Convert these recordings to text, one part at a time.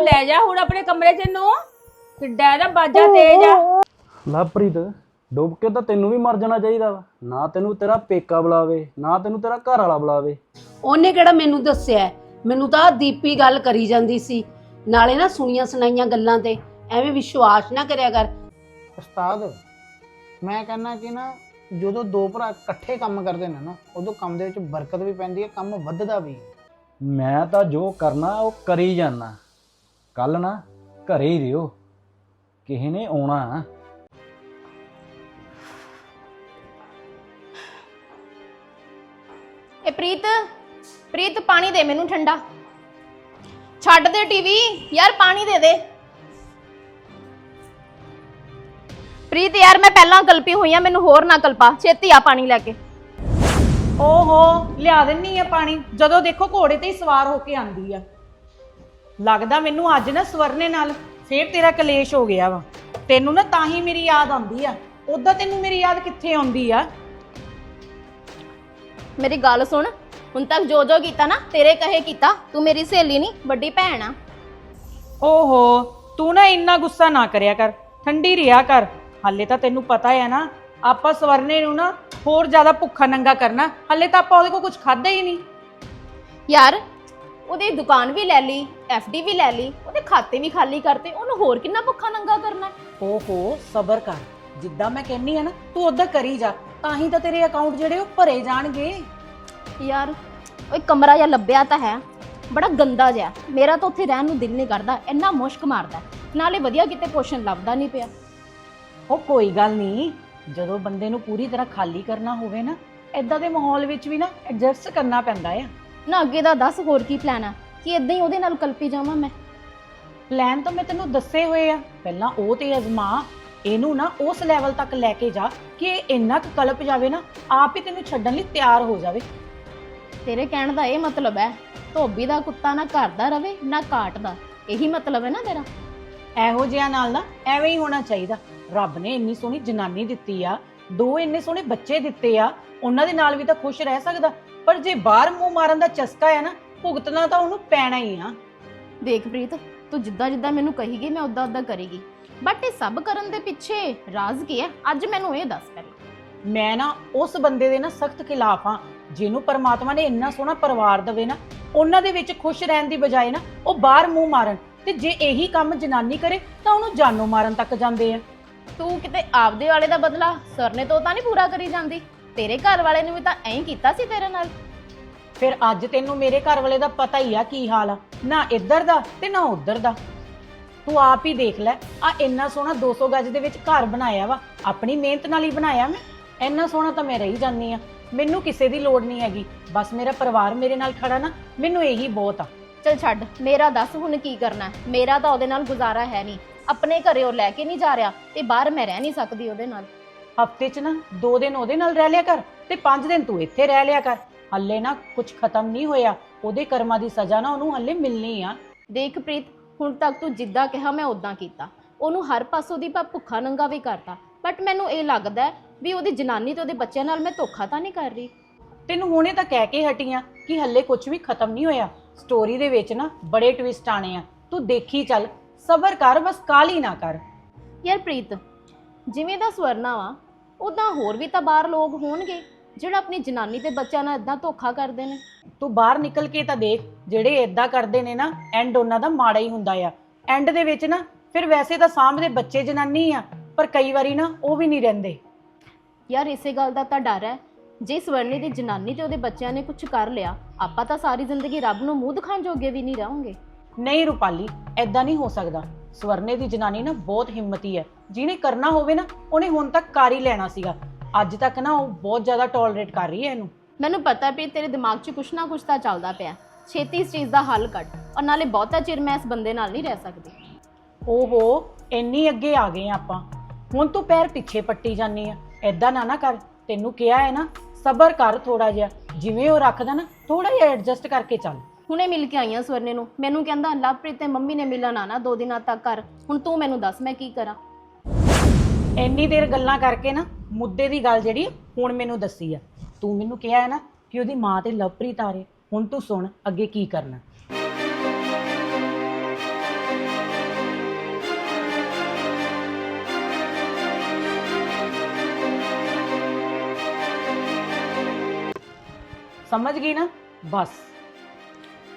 ਲੈ ਜਾ ਹੁਣ ਆਪਣੇ ਕਮਰੇ 'ਚ ਨੂੰ ਕਿੱਡਾ ਇਹਦਾ ਬਾਜਾ ਤੇਜ਼ ਆ। ਲਵਪ੍ਰੀਤ ਡੁੱਬ ਕੇ ਤਾਂ ਤੈਨੂੰ ਵੀ ਮਰ ਜਾਣਾ ਚਾਹੀਦਾ ਵਾ। ਨਾ ਤੈਨੂੰ ਤੇਰਾ ਪੇਕਾ ਬੁਲਾਵੇ ਨਾ ਤੈਨੂੰ ਤੇਰਾ ਘਰ ਵਾਲਾ ਬੁਲਾਵੇ। ਉਹਨੇ ਕਿਹੜਾ ਮੈਨੂੰ ਦੱਸਿਆ? ਹੈ? ਮੈਨੂੰ ਤਾਂ ਦੀਪੀ ਗੱਲ ਕਰੀ ਜਾਂਦੀ ਸੀ। ਨਾਲੇ ਨਾ ਸੁਣੀਆਂ ਸੁਣਾਈਆਂ ਗੱਲਾਂ ਤੇ ਐਵੇਂ ਵਿਸ਼ਵਾਸ ਨਾ ਕਰਿਆ ਕਰ। ਉਸਤਾਦ ਮੈਂ ਕਹਿੰਦਾ ਕਿ ਨਾ ਜਦੋਂ ਦੋ ਭਰਾ ਇਕੱਠੇ ਕੰਮ ਕਰਦੇ ਨੇ ਨਾ ਉਦੋਂ ਕੰਮ ਦੇ ਵਿੱਚ ਬਰਕਤ ਵੀ ਪੈਂਦੀ ਹੈ ਕੰਮ ਵੱਧਦਾ ਵੀ ਹੈ। ਮੈਂ ਤਾਂ ਜੋ ਕਰਨਾ ਉਹ ਕਰੀ ਜਾਣਾ ਕੱਲ ਨਾ ਘਰੇ ਹੀ ਰਿਓ। ਕਿਸੇ ਨੇ ਆਉਣਾ। ਇਹ ਪ੍ਰੀਤ ਪ੍ਰੀਤ ਪਾਣੀ ਦੇ ਮੈਨੂੰ ਠੰਡਾ। ਛੱਡ ਦੇ ਟੀਵੀ ਯਾਰ ਪਾਣੀ ਦੇ ਦੇ। ਪ੍ਰੀਤ ਯਾਰ ਮੈਂ ਪਹਿਲਾਂ ਕਲਪੀ ਹੋਈ ਆ ਮੈਨੂੰ ਹੋਰ ਨਾ ਕਲਪਾ ਛੇਤੀ ਆ ਪਾਣੀ ਲੈ ਕੇ। ਓਹੋ ਲਿਆ ਦਿੰਨੀ ਆ ਪਾਣੀ। ਜਦੋਂ ਦੇਖੋ ਘੋੜੇ ਤੇ ਹੀ ਸਵਾਰ ਹੋ ਕੇ ਆਂਦੀ ਆ। ਲੱਗਦਾ ਮੈਨੂੰ ਅੱਜ ਨਾ ਸਵਰਨੇ ਨਾਲ ਫੇਰ ਤੇਰਾ ਕਲੇਸ਼ ਹੋ ਗਿਆ ਵਾ। ਤੈਨੂੰ ਨਾ ਤਾਂ ਹੀ ਮੇਰੀ ਯਾਦ ਆਉਂਦੀ ਆ। ਉਦਾਂ ਤੈਨੂੰ ਮੇਰੀ ਯਾਦ ਕਿੱਥੇ ਆਉਂਦੀ ਆ? ਮੇਰੀ ਗੱਲ ਸੁਣ ਹੁਣ ਤੱਕ ਜੋ ਜੋ ਕੀਤਾ ਨਾ ਤੇਰੇ ਕਹੇ ਕੀਤਾ ਤੂੰ ਮੇਰੀ ਸਹੇਲੀ ਨਹੀਂ ਵੱਡੀ ਭੈਣ ਆ। ਓਹੋ ਤੂੰ ਨਾ ਇੰਨਾ ਗੁੱਸਾ ਨਾ ਕਰਿਆ ਕਰ ਠੰਡੀ ਰਿਹਾ ਕਰ। ਹਾਲੇ ਤਾਂ ਤੈਨੂੰ ਪਤਾ ਹੈ ਨਾ ਆਪਾਂ ਸਵਰਨੇ ਨੂੰ ਨਾ ਹੋਰ ਜ਼ਿਆਦਾ ਭੁੱਖਾ ਨੰਗਾ ਕਰਨਾ ਹਾਲੇ ਤਾਂ ਆਪਾਂ ਉਹਦੇ ਕੋਲ ਕੁਝ ਖਾਦਾ ਹੀ ਨਹੀਂ। ਯਾਰ ਉਹਦੀ ਦੁਕਾਨ ਵੀ ਲੈ ਲਈ ਡੀ ਵੀ ਲੈ ਲਈ ਉਹਦੇ ਖਾਤੇ ਵੀ ਖਾਲੀ ਕਰਤੇ ਉਹਨੂੰ ਹੋਰ ਕਿੰਨਾ ਭੁੱਖਾ ਨੰਗਾ ਕਰਨਾ? ਹੈ? ਓਹੋ ਸਬਰ ਕਰ। ਜਿੱਦਾਂ ਮੈਂ ਕਹਿੰਨੀ ਆ ਨਾ ਤੂੰ ਉਦਾਂ ਕਰੀ ਜਾ ਤਾਂ ਹੀ ਤਾਂ ਤੇਰੇ ਅਕਾਊਂਟ ਜਿਹੜੇ ਉਹ ਭਰੇ ਜਾਣਗੇ। ਯਾਰ ਓਏ ਕਮਰਾ ਜਿਹਾ ਲੱਭਿਆ ਤਾਂ ਹੈ ਬੜਾ ਗੰਦਾ ਜਿਹਾ। ਮੇਰਾ ਤਾਂ ਉੱਥੇ ਰਹਿਣ ਨੂੰ ਦਿਲ ਨਹੀਂ ਕਰਦਾ ਇੰਨਾ ਮੁਸ਼ਕ ਮਾਰਦਾ ਨਾਲੇ ਵਧੀਆ ਕਿਤੇ ਪੋਸ਼ਨ ਲੱਭਦਾ ਨਹੀਂ ਪਿਆ। ਉਹ ਕੋਈ ਗੱਲ ਨਹੀਂ ਜਦੋਂ ਬੰਦੇ ਨੂੰ ਪੂਰੀ ਤਰ੍ਹਾਂ ਖਾਲੀ ਕਰਨਾ ਹੋਵੇ ਨਾ ਐਦਾਂ ਦੇ ਮਾਹੌਲ ਵਿੱਚ ਵੀ ਨਾ ਐਡਜਸਟ ਕਰਨਾ ਪੈਂਦਾ ਆ। ਨਾ ਅੱਗੇ ਦਾ ਦੱਸ ਹੋਰ ਕੀ ਪਲਾਨ ਆ? ਕਿ ਇਦਾਂ ਹੀ ਉਹਦੇ ਨਾਲ ਕਲਪੀ ਜਾਵਾਂ ਮੈਂ? ਪਲਾਨ ਤਾਂ ਮੈਂ ਤੈਨੂੰ ਦੱਸੇ ਹੋਏ ਆ। ਪਹਿਲਾਂ ਉਹ ਤੇ ਅਜ਼ਮਾ ਇਹਨੂੰ ਨਾ ਉਸ ਲੈਵਲ ਤੱਕ ਲੈ ਕੇ ਜਾ ਕਿ ਇਹ ਇੰਨਾ ਕੁ ਕਲਪ ਜਾਵੇ ਨਾ ਆਪ ਹੀ ਤੈਨੂੰ ਛੱਡਣ ਲਈ ਤਿਆਰ ਹੋ ਜਾਵੇ। ਤੇਰੇ ਕਹਿਣ ਦਾ ਇਹ ਮਤਲਬ ਹੈ ਧੋਬੀ ਦਾ ਕੁੱਤਾ ਨਾ ਘਰ ਦਾ ਰਵੇ ਨਾ ਕਾਟ ਦਾ। ਇਹੀ ਮਤਲਬ ਹੈ ਨਾ ਤੇਰਾ? ਇਹੋ ਜਿਹਾ ਨਾਲ ਨਾ ਐਵੇਂ ਹੀ ਹੋਣਾ ਚਾਹੀਦਾ। ਰੱਬ ਨੇ ਇੰਨੀ ਸੋਹਣੀ ਜਨਾਨੀ ਦਿੱਤੀ ਆ ਦੋ ਇੰਨੇ ਸੋਹਣੇ ਬੱਚੇ ਦਿੱਤੇ ਆ ਉਹਨਾਂ ਦੇ ਨਾਲ ਵੀ ਤਾਂ ਖੁਸ਼ ਰਹਿ ਸਕਦਾ। ਪਰ ਜੇ ਬਾਹਰ ਮੂੰਹ ਮਾਰਨ ਦਾ ਚਸਕਾ ਆ ਨਾ ਭੁਗਤਣਾ ਤਾਂ ਉਹਨੂੰ ਪੈਣਾ ਹੀ ਆ। ਦੇਖ ਪ੍ਰੀਤ ਤੂੰ ਜਿੱਦਾਂ ਜਿੱਦਾਂ ਮੈਨੂੰ ਕਹੀਗੀ ਮੈਂ ਉਦਾਂ ਉਦਾਂ ਕਰੇਗੀ। ਬਟ ਇਹ ਸਭ ਕਰਨ ਦੇ ਪਿੱਛੇ ਰਾਜ਼ ਕੀ ਹੈ ਅੱਜ ਮੈਨੂੰ ਇਹ ਦੱਸ ਪਹਿਲਾਂ। ਮੈਂ ਨਾ ਉਸ ਬੰਦੇ ਦੇ ਨਾ ਸਖਤ ਖਿਲਾਫ ਆ ਜਿਹਨੂੰ ਪਰਮਾਤਮਾ ਨੇ ਇੰਨਾ ਸੋਹਣਾ ਪਰਿਵਾਰ ਦਵੇ ਨਾ ਉਹਨਾਂ ਦੇ ਵਿੱਚ ਖੁਸ਼ ਰਹਿਣ ਦੀ ਬਜਾਏ ਨਾ ਉਹ ਬਾਹਰ ਮੂੰਹ ਮਾਰਨ। ਤੇ ਜੇ ਇਹੀ ਕੰਮ ਜਨਾਨੀ ਕਰੇ ਤਾਂ ਉਹਨੂੰ ਜਾਨੋਂ ਮਾਰਨ ਤੱਕ ਜਾਂਦੇ ਆ। ਤੂੰ ਕਿਤੇ ਆਪਦੇ ਵਾਲੇ ਦਾ ਬਦਲਾ ਸਰ ਨੇ ਤੋਂ ਤਾਂ ਨਹੀਂ ਪੂਰਾ ਕਰੀ ਜਾਂਦੀ? ਤੇਰੇ ਘਰ ਵਾਲੇ ਨੇ ਵੀ ਤਾਂ ਐਂ ਕੀਤਾ ਸੀ ਤੇਰੇ ਨਾਲ? ਫਿਰ ਅੱਜ ਤੈਨੂੰ ਮੇਰੇ ਘਰ ਵਾਲੇ ਦਾ ਪਤਾ ਹੀ ਆ ਕੀ ਹਾਲ ਆ। ਨਾ ਇੱਧਰ ਦਾ ਤੇ ਨਾ ਉੱਧਰ ਦਾ। ਤੂੰ ਆਪ ਹੀ ਦੇਖ ਲੈ ਆ ਇੰਨਾ ਸੋਹਣਾ 200 ਗਜ ਦੇ ਵਿੱਚ ਘਰ ਬਣਾਇਆ ਵਾ। ਆਪਣੀ ਮਿਹਨਤ ਨਾਲ ਹੀ ਬਣਾਇਆ ਮੈਂ। ਇੰਨਾ ਸੋਹਣਾ ਤਾਂ ਮੈਂ ਰਹੀ ਜਾਂਦੀ ਆ। ਮੈਨੂੰ ਕਿਸੇ ਦੀ ਲੋੜ ਨਹੀਂ ਹੈਗੀ। ਬਸ ਮੇਰਾ ਪਰਿਵਾਰ ਮੇਰੇ ਨਾਲ ਖੜਾ ਨਾ ਮੈਨੂੰ ਇਹੀ ਬਹੁਤ ਆ। ਚਲ ਛੱਡ ਮੇਰਾ ਦੱਸ ਹੁਣ ਕੀ ਕਰਨਾ? ਹੈ? ਮੇਰਾ ਤਾਂ ਉਹਦੇ ਨਾਲ ਗੁਜ਼ਾਰਾ ਹੈ ਨਹੀਂ। ਆਪਣੇ ਘਰੇ ਉਹ ਲੈ ਕੇ ਨਹੀਂ ਜਾ ਰਿਹਾ ਤੇ ਬਾਹਰ ਮੈਂ ਰਹਿ ਨਹੀਂ ਸਕਦੀ ਉਹਦੇ ਨਾਲ। ਹਫ਼ਤੇ 'ਚ ਨਾ 2 ਦਿਨ ਉਹਦੇ ਨਾਲ ਰਹਿ ਲਿਆ ਕਰ ਤੇ 5 ਦਿਨ ਤੂੰ ਇੱਥੇ ਰਹਿ ਲਿਆ ਕਰ। ਹੱਲੇ ਨਾ ਕੁਝ ਖਤਮ ਨਹੀਂ ਹੋਇਆ। ਉਹਦੇ ਕਰਮਾਂ ਦੀ ਸਜ਼ਾ ਨਾ ਉਹਨੂੰ ਹੱਲੇ ਮਿਲਣੀ ਆ। ਦੇਖ ਪ੍ਰੀਤ ਹੁਣ ਤੱਕ ਤੂੰ ਜਿੱਦਾਂ ਕਿਹਾ ਮੈਂ ਉਦਾਂ ਕੀਤਾ। ਉਹਨੂੰ ਹਰ ਪਾਸੋਂ ਦੀ ਭਾ ਭੁੱਖਾ ਨੰਗਾ ਵੀ ਕਰਤਾ। ਬਟ ਮੈਨੂੰ ਇਹ ਲੱਗਦਾ ਹੈ ਵੀ ਉਹਦੀ ਜਨਾਨੀ ਤੇ ਉਹਦੇ ਬੱਚਿਆਂ ਨਾਲ ਮੈਂ ਧੋਖਾ ਤਾਂ ਨਹੀਂ ਕਰ ਰਹੀ। ਤੈਨੂੰ ਹੁਣੇ ਤਾਂ ਕਹਿ ਕੇ ਹਟੀਆਂ ਕਿ ਹੱਲੇ ਕੁਝ ਵੀ ਖਤਮ ਨਹੀਂ ਹੋਇਆ। ਸਟੋਰੀ ਦੇ ਵਿੱਚ ਨਾ ਬੜੇ ਟਵਿਸਟ ਆਣੇ ਆ। ਤੂੰ ਦੇਖੀ ਚੱਲ ਸਬਰ ਕਰ ਬਸ ਕਾਲੀ ਨਾ ਕਰ। ਯਾਰ ਪ੍ਰੀਤ ਜਿਵੇਂ ਦਾ ਸਵਰਨਾ ਵਾ ਉਦਾਂ ਹੋਰ ਵੀ ਤਾਂ ਬਾਹਰ ਲੋਕ ਹੋਣਗੇ ਜਿਹੜਾ ਆਪਣੀ ਜਨਾਨੀ ਤੇ ਬੱਚਿਆਂ ਨਾਲ ਇਦਾਂ ਧੋਖਾ ਕਰਦੇ ਨੇ। ਤੂੰ ਬਾਹਰ ਨਿਕਲ ਕੇ ਤਾਂ ਦੇਖ ਜਿਹੜੇ ਏਦਾਂ ਕਰਦੇ ਨੇ ਨਾ ਐਂਡ ਉਹਨਾਂ ਦਾ ਮਾੜਾ ਹੀ ਹੁੰਦਾ ਆ। ਐਂਡ ਦੇ ਵਿੱਚ ਨਾ ਫਿਰ ਵੈਸੇ ਤਾਂ ਸਾਹਮਣੇ ਬੱਚੇ ਜਨਾਨੀ ਆ ਪਰ ਕਈ ਵਾਰੀ ਨਾ ਉਹ ਵੀ ਨਹੀਂ ਰਹਿੰਦੇ। ਯਾਰ ਇਸੇ ਗੱਲ ਦਾ ਤਾਂ ਡਰ ਹੈ। ਜੇ ਸਵਰਨੀ ਦੀ ਜਨਾਨੀ ਤੇ ਉਹਦੇ ਬੱਚਿਆਂ ਨੇ ਕੁਝ ਕਰ ਲਿਆ ਆਪਾਂ ਤਾਂ ਸਾਰੀ ਜ਼ਿੰਦਗੀ ਰੱਬ ਨੂੰ ਮੂੰਹ ਦਿਖਾਉਣ ਜੋਗੇ ਵੀ ਨਹੀਂ ਰਹਾਂਗੇ। ਨਹੀਂ ਰੂਪਾਲੀ ਐਦਾਂ ਨਹੀਂ ਹੋ ਸਕਦਾ। ਸਵਰਨੇ ਦੀ ਜਨਾਨੀ ਨਾ ਬਹੁਤ ਹਿੰਮਤੀ ਹੈ। ਜਿਹਨੇ ਕਰਨਾ ਹੋਵੇ ਨਾ ਉਹਨੇ ਹੁਣ ਤੱਕ ਕਰ ਹੀ ਲੈਣਾ ਸੀਗਾ। ਅੱਜ ਤੱਕ ਨਾ ਉਹ ਬਹੁਤ ਜ਼ਿਆਦਾ ਟੋਲਰੇਟ ਕਰ ਰਹੀ ਹੈ ਇਹਨੂੰ। ਮੈਨੂੰ ਪਤਾ ਵੀ ਤੇਰੇ ਦਿਮਾਗ 'ਚ ਕੁਛ ਨਾ ਕੁਛ ਤਾਂ ਚੱਲਦਾ ਪਿਆ। ਛੇਤੀ ਇਸ ਚੀਜ਼ ਦਾ ਹੱਲ ਕੱਢ ਔਰ ਨਾਲੇ ਬਹੁਤਾ ਚਿਰ ਮੈਂ ਇਸ ਬੰਦੇ ਨਾਲ ਨਹੀਂ ਰਹਿ ਸਕਦੀ। ਓਹੋ ਇੰਨੀ ਅੱਗੇ ਆ ਗਏ ਆ ਆਪਾਂ। ਹੁਣ ਤੂੰ ਪੈਰ ਪਿੱਛੇ ਪੱਟੀ ਜਾਨੀ ਆ। ਐਦਾਂ ਨਾ ਨਾ ਕਰ। ਤੈਨੂੰ ਕਿਹਾ ਹੈ ਨਾ ਸਬਰ ਕਰ ਥੋੜਾ ਜਿਹਾ। ਜਿਵੇਂ ਉਹ ਰੱਖਦਾ ਨਾ ਥੋੜਾ ਜਿਹਾ ਐਡਜਸਟ ਕਰਕੇ ਚੱਲ। ਹੁਣੇ ਮਿਲ ਕੇ ਆਈਆਂ ਸਵਰਨੇ ਨੂੰ। ਮੈਨੂੰ ਕਹਿੰਦਾ ਲਵਪ੍ਰੀਤ ਤੇ ਮੰਮੀ ਨੇ ਮਿਲਣ ਆਣਾ ਦੋ ਦਿਨਾਂ ਤੱਕ ਘਰ। ਹੁਣ ਤੂੰ ਮੈਨੂੰ ਦੱਸ, ਮੈਂ ਕੀ ਕਰਾਂ? ਇੰਨੀ ਦੇਰ ਗੱਲਾਂ ਕਰਕੇ ਨਾ, ਮੁੱਦੇ ਦੀ ਗੱਲ ਜਿਹੜੀ ਹੁਣ ਮੈਨੂੰ ਦੱਸੀ ਆ। ਤੂੰ ਮੈਨੂੰ ਕਿਹਾ ਹੈ ਨਾ ਕਿ ਉਹਦੀ ਮਾਂ ਤੇ ਲਵਪ੍ਰੀਤ ਆ ਰਹੇ। ਹੁਣ ਤੂੰ ਸੁਣ, ਅੱਗੇ ਕੀ ਕਰਨਾ। ਸਮਝ ਗਈ ਨਾ? ਬਸ।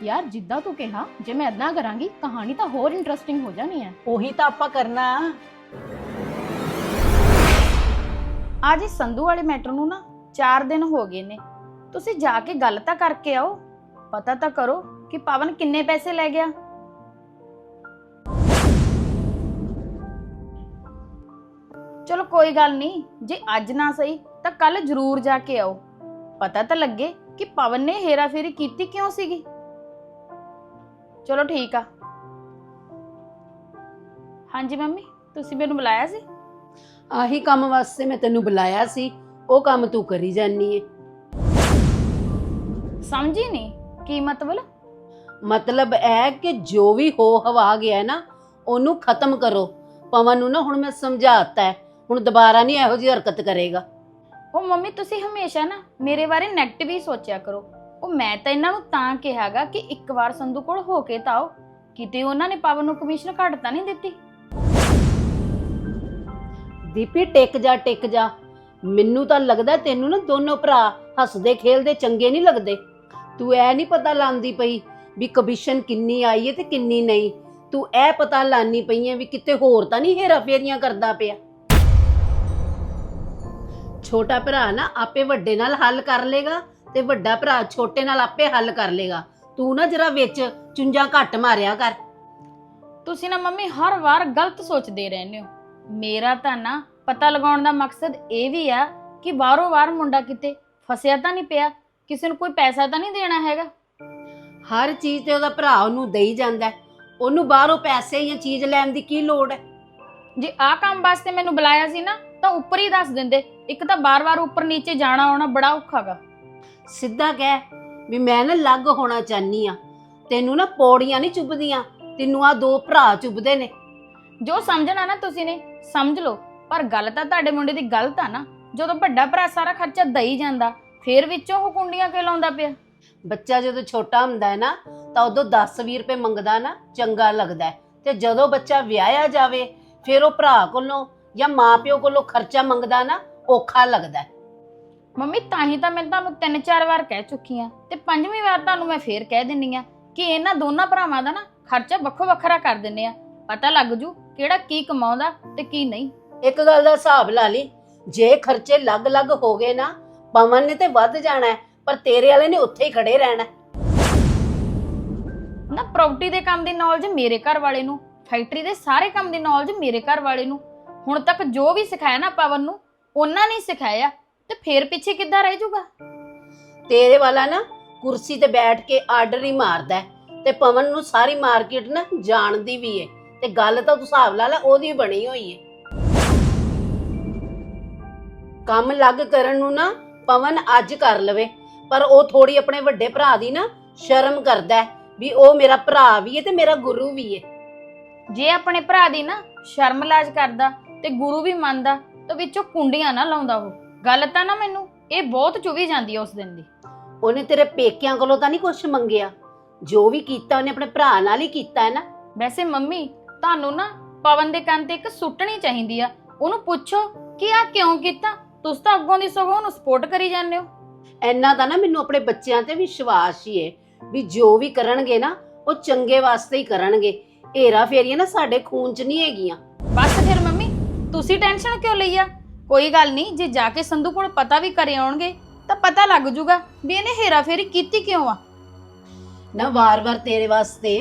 ਯਾਰ ਜਿੱਦਾਂ ਤੂੰ ਕਿਹਾ ਜੇ ਮੈਂ ਇਦਾਂ ਕਰਾਂਗੀ ਕਹਾਣੀ ਤਾਂ ਹੋਰ ਇੰਟਰਸਟਿੰਗ ਹੋ ਜਾਣੀ ਹੈ। ਉਹੀ ਤਾਂ ਆਪਾਂ ਕਰਨਾ। ਅੱਜ ਇਸ ਸੰਧੂ ਵਾਲੇ ਮੈਟਰ ਨੂੰ ਨਾ 4 ਦਿਨ ਹੋ ਗਏ ਨੇ। ਤੁਸੀਂ ਜਾ ਕੇ ਗੱਲ ਤਾਂ ਕਰਕੇ ਆਓ। ਪਤਾ ਤਾਂ ਕਰੋ ਕਿ ਪਵਨ ਕਿੰਨੇ ਪੈਸੇ ਲੈ ਗਿਆ। ਚਲੋ ਕੋਈ ਗੱਲ ਨਹੀਂ ਜੇ ਅੱਜ ਨਾ ਸਹੀ ਤਾਂ ਕੱਲ ਜ਼ਰੂਰ ਜਾ ਕੇ ਆਓ। ਪਤਾ ਤਾਂ ਲੱਗੇ ਕਿ ਪਵਨ ਨੇ ਹੇਰਾਫੇਰੀ ਕੀਤੀ ਕਿਉਂ ਸੀਗੀ? ਚਲੋ ਠੀਕ ਆ। ਹਾਂਜੀ ਮੰਮੀ ਤੁਸੀਂ ਮੈਨੂੰ ਬੁਲਾਇਆ ਸੀ? ਆਹੀ ਕੰਮ ਵਾਸਤੇ ਮੈਂ ਤੈਨੂੰ ਬੁਲਾਇਆ ਸੀ ਉਹ ਕੰਮ ਤੂੰ ਕਰੀ ਜਾਨੀ ਏ। ਸਮਝੀ ਨਹੀਂ ਕੀ ਮਤਲਬ? ਮਤਲਬ ਹੈ ਕਿ ਜੋ ਵੀ ਹੋ ਹਵਾ ਗਿਆ ਹੈ ਨਾ ਉਹਨੂੰ ਖਤਮ ਕਰੋ। ਪਵਨ ਨੂੰ ਨਾ ਹੁਣ ਮੈਂ ਸਮਝਾਤਾ ਹੈ ਹੁਣ ਦੁਬਾਰਾ ਨਹੀਂ ਇਹੋ ਜਿਹੀ ਹਰਕਤ ਕਰੇਗਾ। ਉਹ ਮੰਮੀ ਤੁਸੀਂ ਹਮੇਸ਼ਾ ਨਾ ਮੇਰੇ ਬਾਰੇ 네ਗੇਟਿਵ ਹੀ ਸੋਚਿਆ ਕਰੋ। ਉਹ ਮੈਂ ਤਾਂ ਇਹਨਾਂ ਨੂੰ ਤਾਂ ਕਿਹਾਗਾ ਕਿ ਇੱਕ ਵਾਰ ਸੰਧੂ ਕੋਲ ਹੋ ਕੇ ਤਾਂ ਆਓ। ਕਿਤੇ ਉਹਨਾਂ ਨੇ ਪਵਨ ਨੂੰ ਕਮਿਸ਼ਨ ਘੱਟ ਤਾਂ ਨਹੀਂ ਦਿੱਤੀ? ਦੀਪੀ, ਟਿਕ ਜਾ ਟਿਕ ਜਾ। ਮੈਨੂੰ ਤਾਂ ਲੱਗਦਾ ਤੈਨੂੰ ਨਾ ਦੋਨੋਂ ਭਰਾ ਹੱਸਦੇ, ਖੇਲਦੇ ਚੰਗੇ ਨਹੀਂ ਲੱਗਦੇ। ਤੂੰ ਐ ਨਹੀਂ ਪਤਾ ਲਾਉਂਦੀ ਪਈ ਵੀ ਕਮਿਸ਼ਨ ਕਿੰਨੀ ਆਈ ਏ ਤੇ ਕਿੰਨੀ ਨਹੀਂ। ਤੂੰ ਇਹ ਪਤਾ ਲਾਨੀ ਪਈ ਏ ਵੀ ਕਿਤੇ ਹੋਰ ਤਾਂ ਨਹੀਂ ਹੇਰਾ ਫੇਰੀਆਂ ਕਰਦਾ ਪਿਆ। ਛੋਟਾ ਭਰਾ ਨਾ ਆਪੇ ਵੱਡੇ ਨਾਲ ਹੱਲ ਕਰ ਲੇਗਾ। ਤੇ ਵੱਡਾ ਭਰਾ ਛੋਟੇ ਨਾਲ ਆਪੇ ਹੱਲ ਕਰ ਲੇਗਾ। ਤੂੰ ਨਾ ਜਰਾ ਵਿੱਚ ਚੁੰਝਾਂ ਘੱਟ ਮਾਰਿਆ ਕਰ। ਤੁਸੀਂ ਨਾ ਮੰਮੀ ਹਰ ਵਾਰ ਗਲਤ ਸੋਚਦੇ ਰਹਿੰਦੇ ਹੋ। ਮੇਰਾ ਤਾਂ ਨਾ ਪਤਾ ਲਗਾਉਣ ਦਾ ਮਕਸਦ ਇਹ ਵੀ ਆ ਕਿ ਬਾਹਰੋਂ ਬਾਹਰ ਮੁੰਡਾ ਕਿਤੇ ਫਸਿਆ ਤਾਂ ਨਹੀਂ ਪਿਆ ਕਿਸੇ ਨੂੰ ਕੋਈ ਪੈਸਾ ਤਾਂ ਨਹੀਂ ਦੇਣਾ ਹੈਗਾ। ਹਰ ਚੀਜ਼ ਤੇ ਉਹਦਾ ਭਰਾ ਉਹਨੂੰ ਦੇਈ ਜਾਂਦਾ ਹੈ। ਉਹਨੂੰ ਬਾਹਰੋਂ ਪੈਸੇ ਜਾਂ ਚੀਜ਼ ਲੈਣ ਦੀ ਕੀ ਲੋੜ ਹੈ? ਜੇ ਆਹ ਕੰਮ ਵਾਸਤੇ ਮੈਨੂੰ ਬੁਲਾਇਆ ਸੀ ਨਾ ਤਾਂ ਉੱਪਰ ਹੀ ਦੱਸ ਦਿੰਦੇ। ਇੱਕ ਤਾਂ ਬਾਰ-ਬਾਰ ਉੱਪਰ ਨੀਚੇ ਜਾਣਾ ਆਉਣਾ ਬੜਾ ਔਖਾਗਾ ਸਿੱਧਾ ਕਹਿ ਵੀ ਮੈਂ ਨਾ ਲੱਗ ਹੋਣਾ ਚਾਹਨੀ ਆ। ਤੈਨੂੰ ਨਾ ਪੌੜੀਆਂ ਨਹੀਂ ਚੁੱਭਦੀਆਂ ਤੈਨੂੰ ਆ ਦੋ ਭਰਾ ਚੁੱਭਦੇ ਨੇ। ਜੋ ਸਮਝਣਾ ਨਾ ਤੁਸੀਂ ਨੇ ਸਮਝ ਲਓ। ਪਰ ਗੱਲ ਤਾਂ ਤੁਹਾਡੇ ਮੁੰਡੇ ਦੀ ਗਲਤ ਆ ਨਾ। ਜਦੋਂ ਵੱਡਾ ਭਰਾ ਸਾਰਾ ਖਰਚਾ ਦਈ ਜਾਂਦਾ ਫੇਰ ਵਿੱਚੋਂ ਉਹ ਕੁੰਡੀਆਂ ਕਿਉਂ ਲਾਉਂਦਾ ਪਿਆ? ਬੱਚਾ ਜਦੋਂ ਛੋਟਾ ਹੁੰਦਾ ਹੈ ਨਾ ਤਾਂ ਉਦੋਂ 10-20 ਰੁਪਏ ਮੰਗਦਾ ਨਾ ਚੰਗਾ ਲੱਗਦਾ ਤੇ ਜਦੋਂ ਬੱਚਾ ਵਿਆਹਿਆ ਜਾਵੇ ਫਿਰ ਉਹ ਭਰਾ ਕੋਲੋਂ ਜਾਂ ਮਾਪਿਓ ਕੋਲੋਂ ਖਰਚਾ ਮੰਗਦਾ ਨਾ ਔਖਾ ਲੱਗਦਾ। ਮੰਮੀ ਤਾਂ ਹੀ ਤਾਂ ਮੈਂ ਤੁਹਾਨੂੰ ਤਿੰਨ ਚਾਰ ਵਾਰ ਕਹਿ ਚੁੱਕੀ ਆ ਤੇ ਪੰਜਵੀਂ ਵਾਰ ਤੁਹਾਨੂੰ ਮੈਂ ਫੇਰ ਕਹਿ ਦਿੰਨੀ ਆ ਕਿ ਇਹਨਾਂ ਦੋਨਾਂ ਭਰਾਵਾਂ ਦਾ ਨਾ ਖਰਚਾ ਵੱਖੋ ਵੱਖਰਾ ਕਰ ਦਿੰਨੇ ਆ। ਪਤਾ ਲੱਗ ਜੂ ਕਿਹੜਾ ਕੀ ਕਮਾਉਂਦਾ ਤੇ ਕੀ ਨਹੀਂ। ਇੱਕ ਗੱਲ ਦਾ ਹਿਸਾਬ ਲਾ ਲਈ ਜੇ ਖਰਚੇ ਲੱਗ-ਲੱਗ ਹੋ ਗਏ ਨਾ ਪਵਨ ਨੇ ਤੇ ਵੱਧ ਜਾਣਾ ਹੈ, ਪਰ ਤੇਰੇ ਵਾਲੇ ਨੇ ਉੱਥੇ ਹੀ ਖੜੇ ਰਹਿਣਾ ਹੈ। ਨਾ ਪ੍ਰਾਪਰਟੀ ਦੇ ਕੰਮ ਦੀ ਨੌਲੇਜ ਮੇਰੇ ਘਰ ਵਾਲੇ ਨੂੰ ਫੈਕਟਰੀ ਦੇ ਸਾਰੇ ਕੰਮ ਦੀ ਨੌਲੇਜ ਮੇਰੇ ਘਰ ਵਾਲੇ ਨੂੰ। ਹੁਣ ਤੱਕ ਜੋ ਵੀ ਸਿਖਾਇਆ ਨਾ ਪਵਨ ਨੂੰ ਉਹਨਾਂ ਨੇ ਹੀ ਸਿਖਾਇਆ। ਤੇ ਫੇਰ ਪਿੱਛੇ ਕਿੱਦਾਂ ਰਹਿ ਜਾਊਗਾ? ਤੇਰੇ ਵਾਲਾ ਨਾ ਕੁਰਸੀ ਤੇ ਬੈਠ ਕੇ ਆਰਡਰ ਹੀ ਮਾਰਦਾ ਹੈ ਤੇ ਪਵਨ ਨੂੰ ਸਾਰੀ ਮਾਰਕੀਟ ਨਾ ਜਾਣਦੀ ਵੀ ਏ ਤੇ ਗੱਲ ਤਾਂ ਤੂੰ ਹਿਸਾਬ ਲਾ ਲੈ ਉਹਦੀ ਬਣੀ ਹੋਈ ਏ। ਕੰਮ ਲੱਗ ਕਰਨ ਨੂੰ ਨਾ ਪਵਨ ਅੱਜ ਕਰ ਲਵੇ ਪਰ ਉਹ ਥੋੜੀ ਆਪਣੇ ਵੱਡੇ ਭਰਾ ਦੀ ਨਾ ਸ਼ਰਮ ਕਰਦਾ ਹੈ ਵੀ ਉਹ ਮੇਰਾ ਭਰਾ ਵੀ ਏ ਤੇ ਮੇਰਾ ਗੁਰੂ ਵੀ ਏ। ਜੇ ਆਪਣੇ ਭਰਾ ਦੀ ਨਾ ਸ਼ਰਮ ਲਾਜ ਕਰਦਾ ਤੇ ਗੁਰੂ ਵੀ ਮੰਨਦਾ ਤਾਂ ਵਿੱਚੋਂ ਕੁੰਡੀਆਂ ਨਾ ਲਾਉਂਦਾ ਉਹ। ਗੱਲ ਤਾਂ ਨਾ ਮੈਨੂੰ ਇਹ ਬਹੁਤ ਚੁਭੀ ਜਾਂਦੀ ਆ ਉਸ ਦਿਨ ਦੀ। ਉਹਨੇ ਤੇਰੇ ਪੇਕਿਆਂ ਕੋਲੋਂ ਤਾਂ ਨਹੀਂ ਕੁਝ ਮੰਗਿਆ। ਜੋ ਵੀ ਕੀਤਾ ਉਹਨੇ ਆਪਣੇ ਭਰਾ ਨਾਲ ਹੀ ਕੀਤਾ ਹੈ ਨਾ। ਵੈਸੇ ਮੰਮੀ ਤੁਹਾਨੂੰ ਨਾ ਪਵਨ ਦੇ ਕੰਨ ਤੇ ਇੱਕ ਸੁੱਟਣੀ ਚਾਹੀਦੀ ਆ। ਉਹਨੂੰ ਪੁੱਛੋ ਕਿ ਆ ਕਿਉਂ ਕੀਤਾ? ਤੁਸੀਂ ਤਾਂ ਅੱਗੋਂ ਦੀ ਸਗੋਂ ਉਹਨੂੰ ਸਪੋਰਟ ਕਰੀ ਜਾਂਦੇ ਹੋ। ਇੰਨਾ ਤਾਂ ਨਾ ਮੈਨੂੰ ਆਪਣੇ ਬੱਚਿਆਂ ਤੇ ਵਿਸ਼ਵਾਸ ਹੀ ਏ ਵੀ ਜੋ ਵੀ ਕਰਨਗੇ ਨਾ ਉਹ ਚੰਗੇ ਵਾਸਤੇ ਹੀ ਕਰਨਗੇ। ਏਰਾ ਫੇਰੀਆਂ ਨਾ ਸਾਡੇ ਖੂਨ 'ਚ ਨਹੀਂ ਹੈਗੀਆਂ। ਬਸ ਫਿਰ ਮੰਮੀ ਤੁਸੀਂ ਟੈਨਸ਼ਨ ਕਿਉਂ ਲਈ ਆ? ਕੋਈ ਗੱਲ ਨਹੀਂ ਜੇ ਜਾ ਕੇ ਸੰਧੂ ਕੋਲ ਪਤਾ ਵੀ ਕਰੇ ਆਉਣਗੇ ਤਾਂ ਪਤਾ ਲੱਗ ਜੂਗਾ ਵੀ ਇਹਨੇ ਹੇਰਾਫੇਰੀ ਕੀਤੀ ਕਿਉਂ ਆ। ਨਾ ਵਾਰ-ਵਾਰ ਤੇਰੇ ਵਾਸਤੇ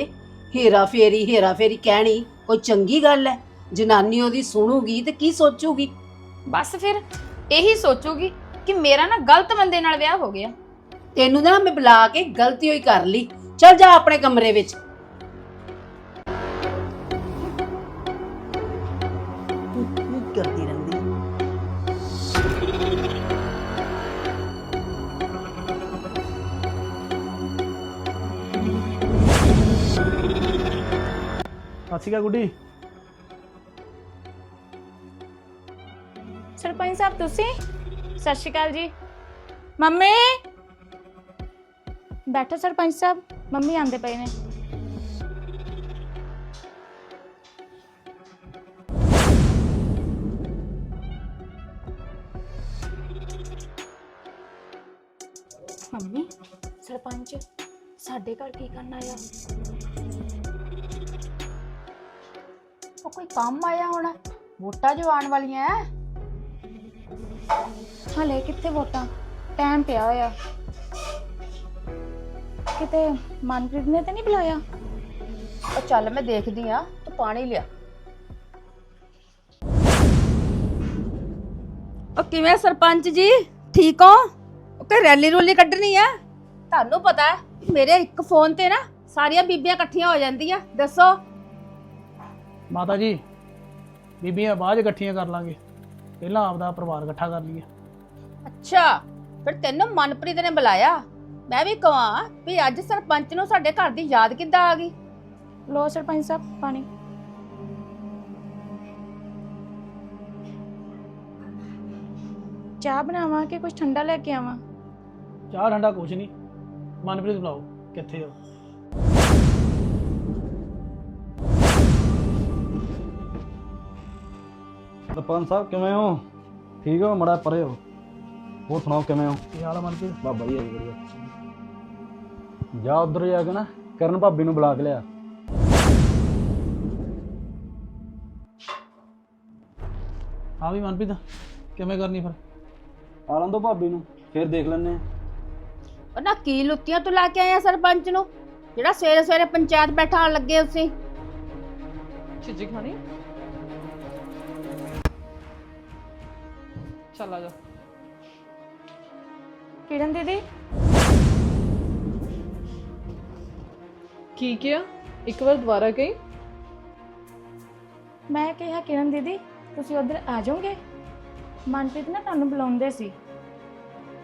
ਹੀਰਾ ਫੇਰੀ ਹੀਰਾ ਫੇਰੀ ਕਹਿਣੀ ਕੋਈ ਚੰਗੀ ਗੱਲ ਹੈ। ਜਨਾਨੀ ਉਹਦੀ ਸੁਣੂਗੀ ਤੇ ਕੀ ਸੋਚੂਗੀ? ਬਸ ਫਿਰ ਇਹੀ ਸੋਚੂਗੀ ਕਿ ਮੇਰਾ ਨਾ ਗਲਤ ਬੰਦੇ ਨਾਲ ਵਿਆਹ ਹੋ ਗਿਆ। ਤੈਨੂੰ ਨਾ ਮੈਂ ਬੁਲਾ ਕੇ ਗਲਤੀ ਹੋਈ ਕਰ ਲਈ। ਚੱਲ ਜਾ ਆਪਣੇ ਕਮਰੇ ਵਿੱਚ। ਸਤਿ ਸ਼੍ਰੀ ਅਕਾਲ ਗੁੱਡੀ। ਸਰਪੰਚ ਸਾਹਿਬ, ਤੁਸੀਂ? ਸਤਿ ਸ਼੍ਰੀ ਅਕਾਲ ਜੀ। ਮੰਮੀ! ਬੈਠੋ ਸਰਪੰਚ ਸਾਹਿਬ, ਮੰਮੀ ਆਂਦੇ ਪਏ ਨੇ। ਮੰਮੀ, ਸਰਪੰਚ, ਸਾਡੇ ਘਰ ਕੀ ਕਰਨ ਆਇਆ ਕੋਈ ਕੰਮ ਆਇਆ ਹੋਣਾ? ਵੋਟਾਂ ਜੋ ਆਉਣ ਵਾਲੀਆਂ ਐ? ਹਲੇ ਕਿੱਥੇ ਵੋਟਾਂ? ਟਾਈਮ ਪਿਆ ਹੋਇਆ। ਕਿਤੇ ਮਨਪ੍ਰੀਤ ਨੇ ਤਾਂ ਨਹੀਂ ਬੁਲਾਇਆ? ਉਹ ਚੱਲ ਮੈਂ ਦੇਖਦੀ ਆ ਤੂੰ ਪਾਣੀ ਲਿਆ। ਉਹ ਕਿਵੇਂ ਸਰਪੰਚ ਜੀ? ਠੀਕ ਹੋ? ਉਹ ਕਿ ਰੈਲੀ ਰੋਲੀ ਕੱਢਣੀ ਆ ਤੁਹਾਨੂੰ ਪਤਾ ਹੈ ਮੇਰੇ ਇੱਕ ਫੋਨ ਤੇ ਨਾ ਸਾਰੀਆਂ ਬੀਬੀਆਂ ਇਕੱਠੀਆਂ ਹੋ ਜਾਂਦੀਆਂ। ਦੱਸੋ ਮਾਤਾ ਜੀ ਬੀਬੀਆਂ ਬਾਅਦ 'ਚ ਇਕੱਠੀਆਂ ਕਰ ਲਾਂਗੇ। ਪਹਿਲਾਂ ਆਪਦਾ ਪਰਿਵਾਰ ਇਕੱਠਾ ਕਰ ਲਈਏ। ਅੱਛਾ ਫਿਰ ਤੈਨੂੰ ਮਨਪ੍ਰੀਤ ਨੇ ਬੁਲਾਇਆ? ਮੈਂ ਵੀ ਕਹਾਂ ਵੀ ਅੱਜ ਸਰਪੰਚ ਨੂੰ ਸਾਡੇ ਘਰ ਦੀ ਯਾਦ ਕਿੱਦਾਂ ਆ ਗਈ? ਲੋ ਸਰਪੰਚ ਸਾਹਿਬ ਪਾਣੀ। ਚਾਹ ਬਣਾਵਾਂ ਕਿ ਕੁਝ ਠੰਡਾ ਲੈ ਕੇ ਆਵਾਂ? ਚਾਹ ਠੰਡਾ ਕੁਛ ਨਹੀਂ। ਮਨਪ੍ਰੀਤ ਬੁਲਾਓ ਕਿੱਥੇ ਹੋ? ਸਰਪੰਚ ਸਾਹਿਬ ਕਿਵੇਂ ਹੋ? ਠੀਕ ਹੋ? ਮੜਾ ਪਰੇ ਹੋ। ਹੋਰ ਸੁਣਾਓ ਕਿਵੇਂ ਹੋ? ਕੀ ਹਾਲ ਆ ਮਨਪ੍ਰੀਤ? ਬਾ ਵਧੀਆ ਜੀ ਵਧੀਆ। ਜਾ ਉਧਰ ਜਾ ਕੇ ਨਾ ਕਰਨ ਭਾਬੀ ਨੂੰ ਬੁਲਾ ਕੇ ਲਿਆ। ਹਾਂ ਵੀ ਮਨਪ੍ਰੀਤ ਕਿਵੇਂ ਕਰਨੀ ਫਿਰ? ਆਲਣ ਦੋ ਭਾਬੀ ਨੂੰ ਫਿਰ ਦੇਖ ਲੈਣੇ ਆ। ਉਹ ਨਾ ਕੀ ਲੁੱਤੀਆਂ ਤੂੰ ਲਾ ਕੇ ਆਇਆ ਸਰਪੰਚ ਨੂੰ? ਜਿਹੜਾ ਸਵੇਰੇ ਸਵੇਰੇ ਪੰਚਾਇਤ ਬੈਠਾਣ ਲੱਗੇ ਉਸੇ ਚੀਜ਼ੀ ਖਾਣੀ? ਚੱਲ ਆ ਜਾ। ਕਿਰਨ ਦੀਦੀ? ਕੀ ਕਿਹਾ? ਇੱਕ ਵਾਰ ਦੁਬਾਰਾ ਕਹੀ? ਮੈਂ ਕਿਹਾ ਕਿਰਨ ਦੀਦੀ ਤੁਸੀਂ ਉਧਰ ਆ ਜਾਓਗੇ? ਮਨਪ੍ਰੀਤ ਨਾ ਤੁਹਾਨੂੰ ਬੁਲਾਉਂਦੇ ਸੀ।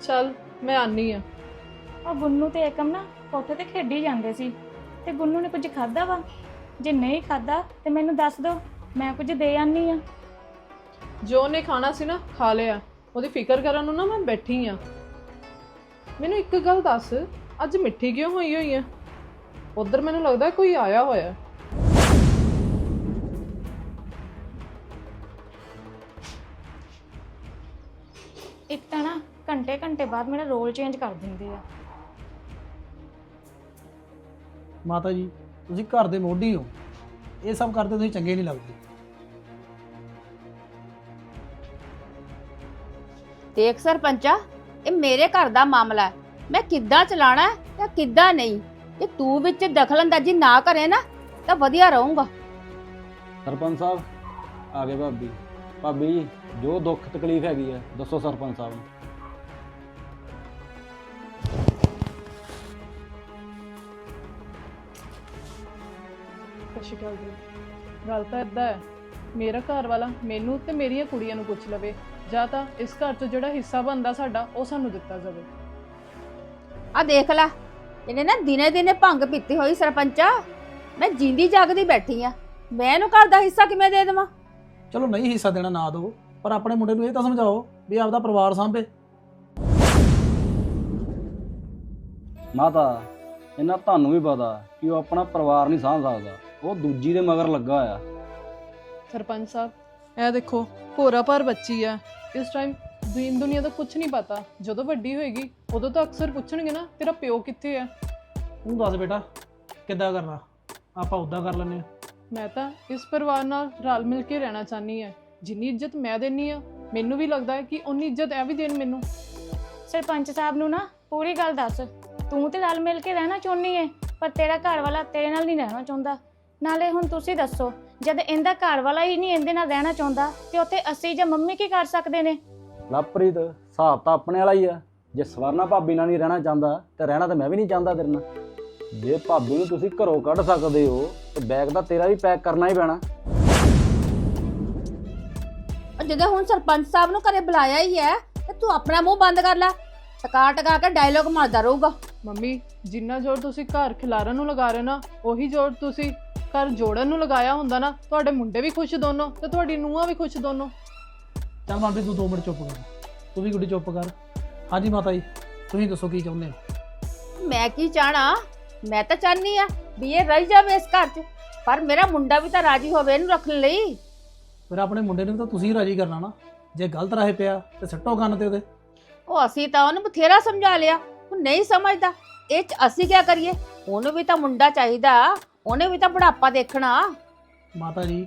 ਚੱਲ ਮੈਂ ਆਨੀ ਆ। ਉਹ ਗੁੰਨੂ ਤੇ ਏਕਮ ਨਾ ਕੋਠੇ ਤੇ ਖੇਡੀ ਜਾਂਦੇ ਸੀ ਤੇ ਗੁੰਨੂ ਨੇ ਕੁਝ ਖਾਦਾ ਵਾ? ਜੇ ਨਹੀਂ ਖਾਦਾ ਤੇ ਮੈਨੂੰ ਦੱਸ ਦਿਓ ਮੈਂ ਕੁਝ ਦੇ ਆਨੀ ਆ। ਜੋ ਉਹਨੇ ਖਾਣਾ ਸੀ ਨਾ ਖਾ ਲਿਆ। ਉਹਦੀ ਫਿਕਰ ਕਰਨ ਨੂੰ ਨਾ ਮੈਂ ਬੈਠੀ ਆ। ਮੈਨੂੰ ਇੱਕ ਗੱਲ ਦੱਸ ਅੱਜ ਮਿੱਠੀ ਕਿਉਂ ਹੋਈ ਹੋਈ ਆ? ਉਧਰ ਮੈਨੂੰ ਲੱਗਦਾ ਕੋਈ ਆਇਆ ਹੋਇਆ। ਇੱਕ ਤਾਂ ਨਾ ਘੰਟੇ ਘੰਟੇ ਬਾਅਦ ਮੇਰਾ ਰੋਲ ਚੇਂਜ ਕਰ ਦਿੰਦੇ ਆ। ਮਾਤਾ ਜੀ ਤੁਸੀਂ ਘਰ ਦੇ ਮੋਢੀ ਹੋ। ਇਹ ਸਭ ਕਰਦੇ ਤੁਸੀਂ ਚੰਗੇ ਨਹੀਂ ਲੱਗਦੇ। ਦੇਖ ਸਰਪੰਚਾ ਇਹ ਮੇਰੇ ਘਰ ਦਾ ਮਾਮਲਾ ਹੈ। ਮੈਂ ਕਿੱਦਾਂ ਚਲਾਣਾ ਹੈ ਜਾਂ ਕਿੱਦਾਂ ਨਹੀਂ? ਜੇ ਤੂੰ ਵਿੱਚ ਦਖਲਅੰਦਾਜ਼ੀ ਨਾ ਕਰੇ ਨਾ ਤਾਂ ਵਧੀਆ ਰਹੂੰਗਾ। ਸਰਪੰਚ ਸਾਹਿਬ ਆ ਗਏ ਭਾਬੀ। ਭਾਬੀ ਜੀ ਜੋ ਦੁੱਖ ਤਕਲੀਫ ਹੈਗੀ ਆ ਦੱਸੋ ਸਰਪੰਚ ਸਾਹਿਬ ਨੂੰ। ਸਤਿ ਸ਼੍ਰੀ ਅਕਾਲ ਜੀ। ਗੱਲ ਤਾਂ ਇਦਾਂ ਹੈ। ਮੇਰਾ ਘਰ ਵਾਲਾ ਮੈਨੂੰ ਤੇ ਮੇਰੀਆਂ ਕੁੜੀਆਂ ਨੂੰ ਪੁੱਛ ਲਵੇ। ਜਾਂ ਤਾਂ ਇਸ ਘਰ 'ਚ ਜਿਹੜਾ ਹਿੱਸਾ ਬਣਦਾ ਸਾਡਾ ਉਹ ਸਾਨੂੰ ਦਿੱਤਾ ਜਾਵੇ। ਆ ਦੇਖ ਲੈ ਇਹਨੇ ਨਾ ਦਿਨੇ ਦਿਨੇ ਭੰਗ ਪੀਤੀ ਹੋਈ ਸਰਪੰਚਾ। ਮੈਂ ਜਿੰਦੀ ਜਾਗਦੀ ਬੈਠੀ ਆ। ਮੈਂ ਇਹਨੂੰ ਘਰ ਦਾ ਹਿੱਸਾ ਕਿਵੇਂ ਦੇ ਦੇਵਾਂ? ਚਲੋ ਨਹੀਂ ਹਿੱਸਾ ਦੇਣਾ ਨਾ ਦਿਓ ਪਰ ਆਪਣੇ ਮੁੰਡੇ ਨੂੰ ਇਹ ਤਾਂ ਸਮਝਾਓ ਵੀ ਆਪਦਾ ਪਰਿਵਾਰ ਸਾਂਭੇ। ਮਾਤਾ ਇਹਨਾਂ ਤੁਹਾਨੂੰ ਵੀ ਪਤਾ ਕਿ ਉਹ ਆਪਣਾ ਪਰਿਵਾਰ ਨਹੀਂ ਸਾਂਭ ਸਕਦਾ। ਉਹ ਦੂਜੀ ਦੇ ਮਗਰ ਲੱਗਾ ਹੋਇਆ। ਸਰਪੰਚ ਸਾਹਿਬ ਇਹ ਦੇਖੋ ਭੋਰਾ ਭਰ ਬੱਚੀ ਆ। ਇਸ ਟਾਈਮ ਦੀਨ ਦੁਨੀਆ ਦਾ ਕੁਝ ਨਹੀਂ ਪਤਾ। ਜਦੋਂ ਵੱਡੀ ਹੋਏਗੀ ਉਦੋਂ ਤਾਂ ਅਕਸਰ ਪੁੱਛਣਗੇ ਨਾ ਤੇਰਾ ਪਿਓ ਕਿੱਥੇ ਆ? ਤੂੰ ਦੱਸ ਬੇਟਾ ਕਿੱਦਾਂ ਕਰਨਾ? ਆਪਾਂ ਉਦਾਂ ਕਰ ਲੈਨੇ ਆ ਮੈਂ ਤਾਂ ਇਸ ਪਰਿਵਾਰ ਨਾਲ ਰਲ ਮਿਲ ਕੇ ਰਹਿਣਾ ਚਾਹਨੀ ਆ ਜਿੰਨੀ ਇੱਜ਼ਤ ਮੈਂ ਦੇਣੀ ਆ ਮੈਨੂੰ ਵੀ ਲੱਗਦਾ ਹੈ ਕਿ ਉਨੀ ਇੱਜ਼ਤ ਇਹ ਵੀ ਦੇਣ ਮੈਨੂੰ। ਸਰਪੰਚ ਸਾਹਿਬ ਨੂੰ ਨਾ ਪੂਰੀ ਗੱਲ ਦੱਸ। ਤੂੰ ਤੇ ਰਲ ਮਿਲ ਕੇ ਰਹਿਣਾ ਚਾਹੁੰਦੀ ਏ ਪਰ ਤੇਰਾ ਘਰ ਵਾਲਾ ਤੇਰੇ ਨਾਲ ਨਹੀਂ ਰਹਿਣਾ ਚਾਹੁੰਦਾ। ਨਾਲੇ ਹੁਣ ਤੁਸੀਂ ਦੱਸੋ ਜਦ ਇਹਦਾ ਘਰ ਵਾਲਾ ਹੀ ਨਹੀਂ ਇਹਦੇ ਨਾਲ ਰਹਿਣਾ ਚਾਹੁੰਦਾ ਤੇ ਉੱਥੇ ਅਸੀਂ ਜਾਂ ਮੰਮੀ ਕੀ ਕਰ ਸਕਦੇ ਨੇ? ਲਵਪ੍ਰੀਤ ਹਿਸਾਬ ਤਾਂ ਆਪਣੇ ਵਾਲਾ ਹੀ ਆ। ਜੇ ਸਵਰਨਾ ਭਾਬੀ ਨਾਲ ਨਹੀਂ ਰਹਿਣਾ ਚਾਹੁੰਦਾ ਤੇ ਰਹਿਣਾ ਤਾਂ ਮੈਂ ਵੀ ਨਹੀਂ ਚਾਹੁੰਦਾ ਤੇਰੇ ਨਾਲ। ਜੇ ਭਾਬੀ ਨੂੰ ਤੁਸੀਂ ਘਰੋਂ ਕੱਢ ਸਕਦੇ ਹੋ ਤੇ ਬੈਗ ਤਾਂ ਤੇਰਾ ਵੀ ਪੈਕ ਕਰਨਾ ਹੀ ਪੈਣਾ। ਉਹ ਜਦੋਂ ਹੁਣ ਸਰਪੰਚ ਸਾਹਿਬ ਨੂੰ ਘਰੇ ਬੁਲਾਇਆ ਹੀ ਹੈ ਤੇ ਤੂੰ ਆਪਣਾ ਮੂੰਹ ਬੰਦ ਕਰ ਲੈ। ਟਕਾ ਟਕਾ ਕੇ ਡਾਇਲੋਗ ਮਾਰਦਾ ਰਹੂਗਾ। ਮੰਮੀ ਜਿੰਨਾ ਜ਼ੋਰ ਤੁਸੀਂ ਘਰ ਖਿਲਾਰਨ ਨੂੰ ਲਗਾ ਰਹੇ ਹੋ ਨਾ ਉਹੀ ਜ਼ੋਰ ਤੁਸੀਂ ਘਰ ਜੋੜਨ ਨੂੰ ਲਗਾਇਆ ਹੁੰਦਾ ਨਾ ਤੁਹਾਡੇ ਮੁੰਡੇ ਵੀ ਖੁਸ਼ ਦੋਨੋਂ ਤੇ ਤੁਹਾਡੀ ਨੂੰਹਾਂ ਵੀ ਖੁਸ਼ ਦੋਨੋਂ। ਚੱਲ ਮਾਤਾ ਤੂੰ 2 ਮਿੰਟ ਚੁੱਪ ਕਰ। ਤੂੰ ਵੀ ਗੁੱਡੀ ਚੁੱਪ ਕਰ। ਹਾਂਜੀ ਮਾਤਾ ਜੀ ਤੁਸੀਂ ਦੱਸੋ ਕੀ ਚਾਹੁੰਦੇ ਹੋ? ਮੈਂ ਕੀ ਚਾਹਣਾ? ਮੈਂ ਤਾਂ ਚਾਹਨੀ ਆ ਵੀ ਇਹ ਰਹਿ ਜਾਵੇ ਇਸ ਘਰ 'ਚ ਪਰ ਮੇਰਾ ਮੁੰਡਾ ਵੀ ਤਾਂ ਰਾਜੀ ਹੋਵੇ ਇਹਨੂੰ ਰੱਖਣ ਲਈ। ਫਿਰ ਆਪਣੇ ਮੁੰਡੇ ਨੂੰ ਤਾਂ ਤੁਸੀਂ ਰਾਜੀ ਕਰਨਾ ਨਾ। ਜੇ ਗਲਤ ਰਾਹੇ ਪਿਆ ਤੇ ਸੱਟੋ ਕੰਨ ਤੇ ਉਹਦੇ। ਉਹ ਅਸੀਂ ਤਾਂ ਉਹਨੂੰ ਬਥੇਰਾ ਸਮਝਾ ਲਿਆ ਉਹ ਨਹੀਂ ਸਮਝਦਾ। ਇਹ ਚ ਅਸੀਂ ਕੀ ਕਰੀਏ? ਉਹਨੂੰ ਵੀ ਤਾਂ ਮੁੰਡਾ ਚਾਹੀਦਾ। ਉਹਨੇ ਵੀ ਤਾਂ ਬੁਢਾਪਾ ਦੇਖਣਾ। ਮਾਤਾ ਜੀ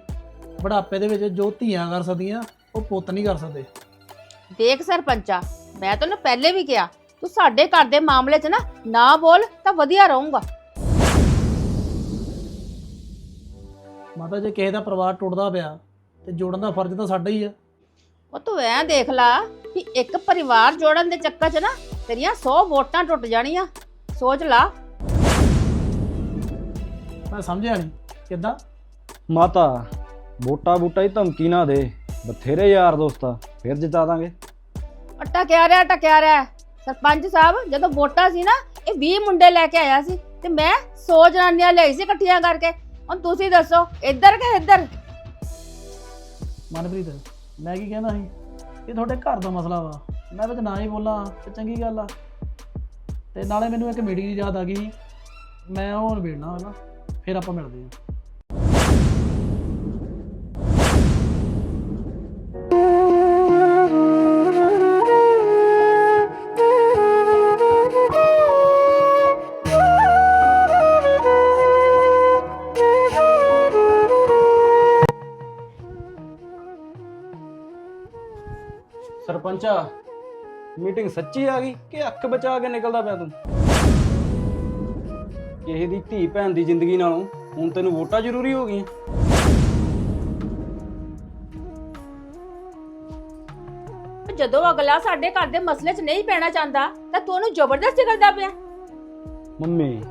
ਬੁਢਾਪੇ ਦੇ ਵਿੱਚ ਜੋ ਧੀਆਂ ਕਰ ਸਕਦੀਆਂ ਉਹ ਪੁੱਤ ਨਹੀਂ ਕਰ ਸਕਦੇ। ਦੇਖ ਸਰਪੰਚਾ ਮੈਂ ਤੈਨੂੰ ਪਹਿਲੇ ਵੀ ਕਿਹਾ ਤੂੰ ਸਾਡੇ ਘਰ ਦੇ ਮਾਮਲੇ 'ਚ ਨਾ ਨਾ ਬੋਲ ਤਾਂ ਵਧੀਆ ਰਹੂੰਗਾ। ਮਾਤਾ ਜੇ ਕਿਸੇ ਦਾ ਪਰਿਵਾਰ ਟੁੱਟਦਾ ਪਿਆ ਤੇ ਜੋੜਨ ਦਾ ਫਰਜ਼ ਤਾਂ ਸਾਡਾ ਹੀ ਆ। ਉਹ ਤੂੰ ਐਂ ਦੇਖ ਲਾ ਕਿ ਇੱਕ ਪਰਿਵਾਰ ਜੋੜਨ ਦੇ ਚੱਕਰ 'ਚ ਨਾ ਤੇਰੀਆਂ 100 ਵੋਟਾਂ ਟੁੱਟ ਜਾਣੀਆਂ। ਸੋਚ ਲਾ ਮੈਂ ਸਮਝਿਆ ਨਹੀਂ। ਕਿੱਦਾਂ? ਮਾਤਾ ਵੋਟਾ ਬੂਟਾ ਹੀ ਧਮਕੀ ਨਾ ਦੇ। ਬਥੇਰੇ ਯਾਰ ਦੋਸਤਾ ਫਿਰ ਜਿਤਾ ਦਾਂਗੇ। ਟਕਿਆ ਰਿਹਾ ਟਕਿਆ ਰਿਹਾ? ਸਰਪੰਚ ਸਾਹਿਬ ਜਦੋਂ ਵੋਟਾਂ ਸੀ ਨਾ ਇਹ 20 ਮੁੰਡੇ ਲੈ ਕੇ ਆਇਆ ਸੀ ਤੇ ਮੈਂ 100 ਜਨਾਨੀਆਂ ਲਈ ਸੀ ਇਕੱਠੀਆਂ ਕਰਕੇ। ਹੁਣ ਤੁਸੀਂ ਦੱਸੋ ਇੱਧਰ ਕਿ ਇੱਧਰ? ਮਨਪ੍ਰੀਤ ਮੈਂ ਕੀ ਕਹਿੰਦਾ ਸੀ? ਇਹ ਤੁਹਾਡੇ ਘਰ ਦਾ ਮਸਲਾ ਵਾ। ਮੈਂ ਵਿੱਚ ਨਾ ਹੀ ਬੋਲਾਂ ਤੇ ਚੰਗੀ ਗੱਲ ਆ। ਤੇ ਨਾਲੇ ਮੈਨੂੰ ਇੱਕ ਮੀਟਿੰਗ ਦੀ ਯਾਦ ਆ ਗਈ ਸੀ। ਮੈਂ ਉਹ ਨਿਬੇੜਨਾ ਹੋਣਾ ਫਿਰ ਆਪਾਂ ਮਿਲਦੇ ਹਾਂ। ਸਰਪੰਚਾ, ਮੀਟਿੰਗ ਸੱਚੀ ਆ ਗਈ ਕਿ ਅੱਖ ਬਚਾ ਕੇ ਨਿਕਲਦਾ ਪਿਆ ਤੂੰ? ਕਿਸੇ ਦੀ ਧੀ ਭੈਣ ਦੀ ਜ਼ਿੰਦਗੀ ਨਾਲੋਂ ਹੁਣ ਤੈਨੂੰ ਵੋਟਾਂ ਜ਼ਰੂਰੀ ਹੋ ਗਈਆਂ। ਜਦੋਂ ਅਗਲਾ ਸਾਡੇ ਘਰ ਦੇ ਮਸਲੇ 'ਚ ਨਹੀਂ ਪੈਣਾ ਚਾਹੁੰਦਾ ਤਾਂ ਤੂੰ ਉਹਨੂੰ ਜ਼ਬਰਦਸਤੀ ਕਰਦਾ ਪਿਆ। ਮੰਮੀ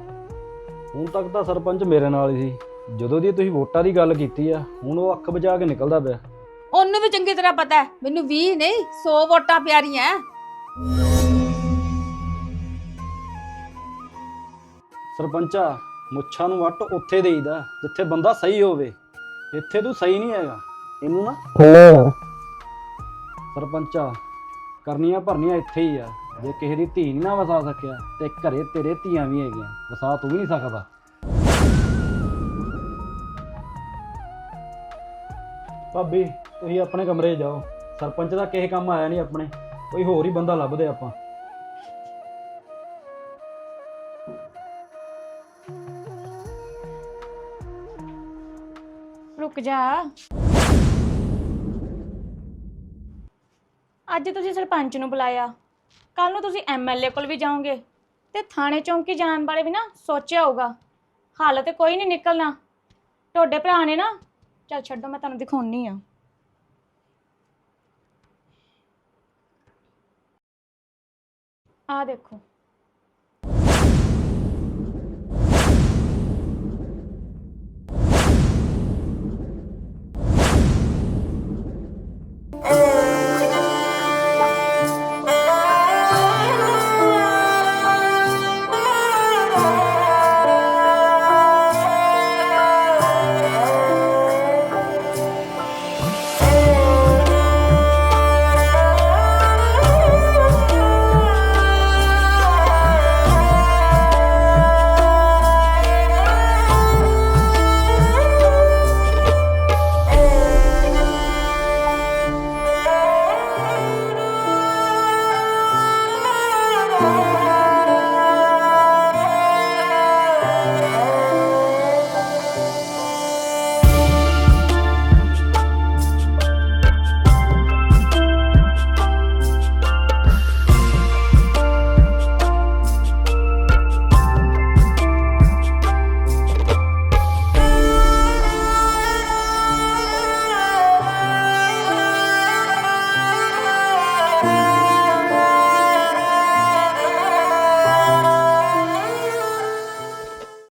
ਹੁਣ ਤੱਕ ਤਾਂ ਸਰਪੰਚ ਮੇਰੇ ਨਾਲ ਹੀ ਸੀ। ਜਦੋਂ ਦੀ ਤੁਸੀਂ ਵੋਟਾਂ ਦੀ ਗੱਲ ਕੀਤੀ ਆ ਹੁਣ ਉਹ ਅੱਖ ਬਚਾ ਕੇ ਨਿਕਲਦਾ ਪਿਆ। ਉਹਨੂੰ ਵੀ ਚੰਗੀ ਤਰ੍ਹਾਂ ਪਤਾ ਹੈ। ਮੈਨੂੰ 20 ਨਹੀਂ 100 ਵੋਟਾਂ ਪਿਆਰੀਆਂ। ਹੈ। ਸਰਪੰਚਾ ਮੁੱਛਾਂ ਨੂੰ ਵੱਟ ਉੱਥੇ ਦੇਈਦਾ ਜਿੱਥੇ ਬੰਦਾ ਸਹੀ ਹੋਵੇ। ਇੱਥੇ ਤੂੰ ਸਹੀ ਨਹੀਂ ਹੈਗਾ। ਇਹਨੂੰ ਨਾ ਸਰਪੰਚਾ ਕਰਨੀਆਂ ਭਰਨੀਆਂ ਇੱਥੇ ਹੀ ਆ। ਜੇ ਕਿਸੇ ਦੀ ਧੀ ਨਹੀਂ ਨਾ ਵਸਾ ਸਕਿਆ ਤੇ ਘਰੇ ਤੇਰੇ ਧੀਆਂ ਵੀ ਹੈਗੀਆਂ। ਵਸਾ ਤੂੰ ਵੀ ਨਹੀਂ ਸਕਦਾ। ਭਾਬੀ ਤੁਸੀਂ ਆਪਣੇ ਕਮਰੇ ਜਾਓ। ਸਰਪੰਚ ਦਾ ਕਿਸੇ ਕੰਮ ਆਇਆ ਨਹੀਂ ਆਪਣੇ। ਕੋਈ ਹੋਰ ਹੀ ਬੰਦਾ ਲੱਭਦੇ ਆਪਾਂ। ਰੁਕ ਜਾ। ਅੱਜ ਤੁਸੀਂ ਸਰਪੰਚ ਨੂੰ ਬੁਲਾਇਆ। ਕੱਲ ਨੂੰ ਤੁਸੀਂ ਐਮਐਲਏ ਕੋਲ ਵੀ ਜਾਓਗੇ। ਤੇ ਥਾਣੇ ਚੌਂਕੀ ਜਾਣ ਬਾਰੇ ਵੀ ਨਾ ਸੋਚਿਆ ਹੋਊਗਾ। ਹੱਲ ਤੇ ਕੋਈ ਨਹੀਂ ਨਿਕਲਣਾ। ਤੁਹਾਡੇ ਭਰਾ ਨੇ ਨਾ ਚੱਲ ਛੱਡੋ, ਮੈਂ ਤੁਹਾਨੂੰ ਦਿਖਾਉਣੀ ਆ। ਆ ਦੇਖੋ।